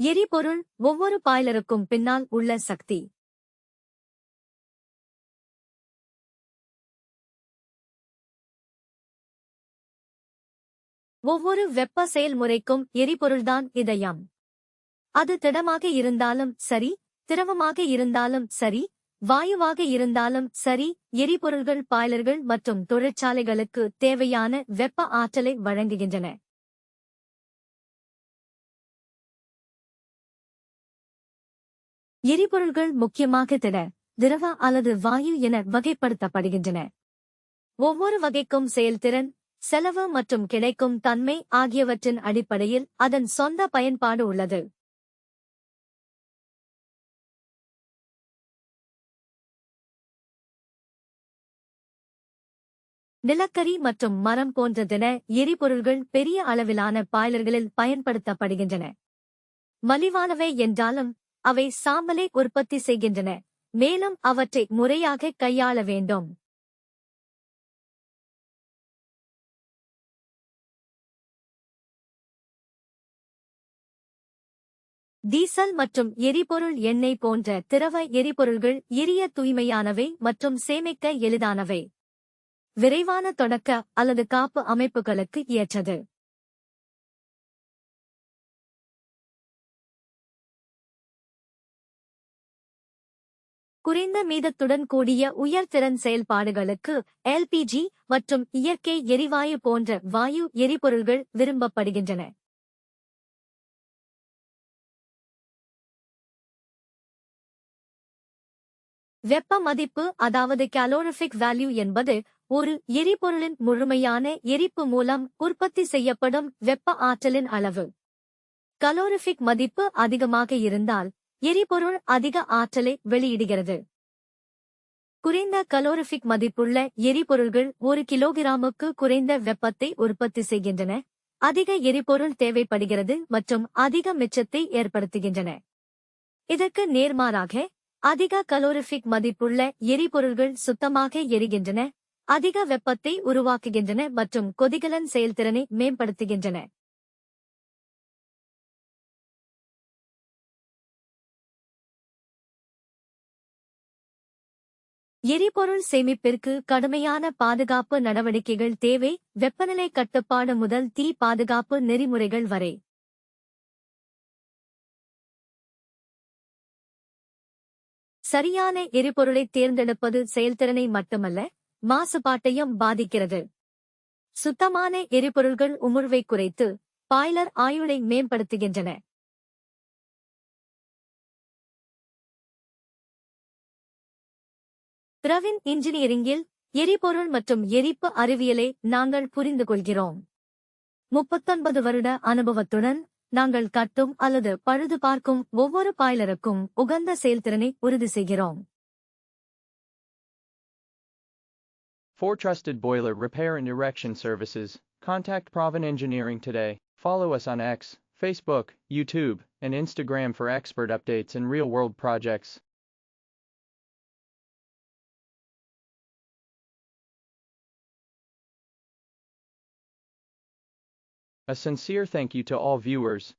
எரிபொருள் ஒவ்வொரு பாய்லருக்கும் பின்னால் உள்ள சக்தி. ஒவ்வொரு வெப்ப செயல்முறைக்கும் எரிபொருள்தான் இதயம். அது திடமாக இருந்தாலும் சரி திரவமாக இருந்தாலும் சரி வாயுவாக இருந்தாலும் சரி எரிபொருள்கள் பாய்லர்கள் மற்றும் தொழிற்சாலைகளுக்கு தேவையான வெப்ப ஆற்றலை வழங்குகின்றன. எரிபொருள்கள் முக்கியமாக திட திரவ அல்லது வாயு என வகைப்படுத்தப்படுகின்றன. ஒவ்வொரு வகைக்கும் செயல்திறன் செலவு மற்றும் கிடைக்கும் தன்மை ஆகியவற்றின் அடிப்படையில் அதன் சொந்த பயன்பாடு உள்ளது. நிலக்கரி மற்றும் மரம் போன்றதென எரிபொருள்கள் பெரிய அளவிலான பாய்லர்களில் பயன்படுத்தப்படுகின்றன. மலிவானவை என்றாலும் அவை சாம்பலை உற்பத்தி செய்கின்றன. மேலும் அவற்றை முறையாக கையாள வேண்டும். டீசல் மற்றும் எரிபொருள் எண்ணெய் போன்ற திரவ எரிபொருள்கள் எரிய தூய்மையானவை மற்றும் சேமிக்க எளிதானவை. விரைவான தொடக்க அல்லது காப்பு அமைப்புகளுக்கு ஏற்றது. குறைந்த மீதத்துடன் கூடிய உயர்திறன் செயல்பாடுகளுக்கு எல்பிஜி மற்றும் இயற்கை எரிவாயு போன்ற வாயு எரிபொருள்கள் விரும்பப்படுகின்றன. வெப்ப மதிப்பு அதாவது கலோரிஃபிக் வேல்யூ என்பது ஒரு எரிபொருளின் முழுமையான எரிப்பு மூலம் உற்பத்தி செய்யப்படும் வெப்ப ஆற்றலின் அளவு. கலோரிஃபிக் மதிப்பு அதிகமாக இருந்தால் எரிபொருள் அதிக ஆற்றலை வெளியிடுகிறது. குறைந்த கலோரிஃபிக் மதிப்புள்ள எரிபொருள்கள் ஒரு கிலோகிராமுக்கு குறைந்த வெப்பத்தை உற்பத்தி செய்கின்றன. அதிக எரிபொருள் தேவைப்படுகிறது மற்றும் அதிக மிச்சத்தை ஏற்படுத்துகின்றன. இதற்கு நேர்மாறாக அதிக கலோரிஃபிக் மதிப்புள்ள எரிபொருள்கள் சுத்தமாக எரிகின்றன அதிக வெப்பத்தை உருவாக்குகின்றன மற்றும் கொதிகலன் செயல்திறனை மேம்படுத்துகின்றன. எரிபொருள் சேமிப்பிற்கு கடுமையான பாதுகாப்பு நடவடிக்கைகள் தேவை வெப்பநிலை கட்டுப்பாடு முதல் தீ பாதுகாப்பு நெறிமுறைகள் வரை. சரியான எரிபொருளை தேர்ந்தெடுப்பது செயல்திறனை மட்டுமல்ல மாசுபாட்டையும் பாதிக்கிறது. சுத்தமான எரிபொருள்கள் உமிழ்வை குறைத்து பாய்லர் ஆயுளை மேம்படுத்துகின்றன. பிரவின் இன்ஜினியரிங்கில் எரிபொருள் மற்றும் எரிப்பு அறிவியலை நாங்கள் புரிந்து கொள்கிறோம் முப்பத்தொன்பது வருட அனுபவத்துடன் நாங்கள் கட்டும் அல்லது பழுது பார்க்கும் ஒவ்வொரு பாய்லருக்கும் உகந்த செயல்திறனை உறுதி செய்கிறோம் For trusted boiler repair and erection services, contact Provin Engineering today. Follow us on X, Facebook, YouTube, and Instagram for expert updates and real world projects. A sincere thank you to all viewers,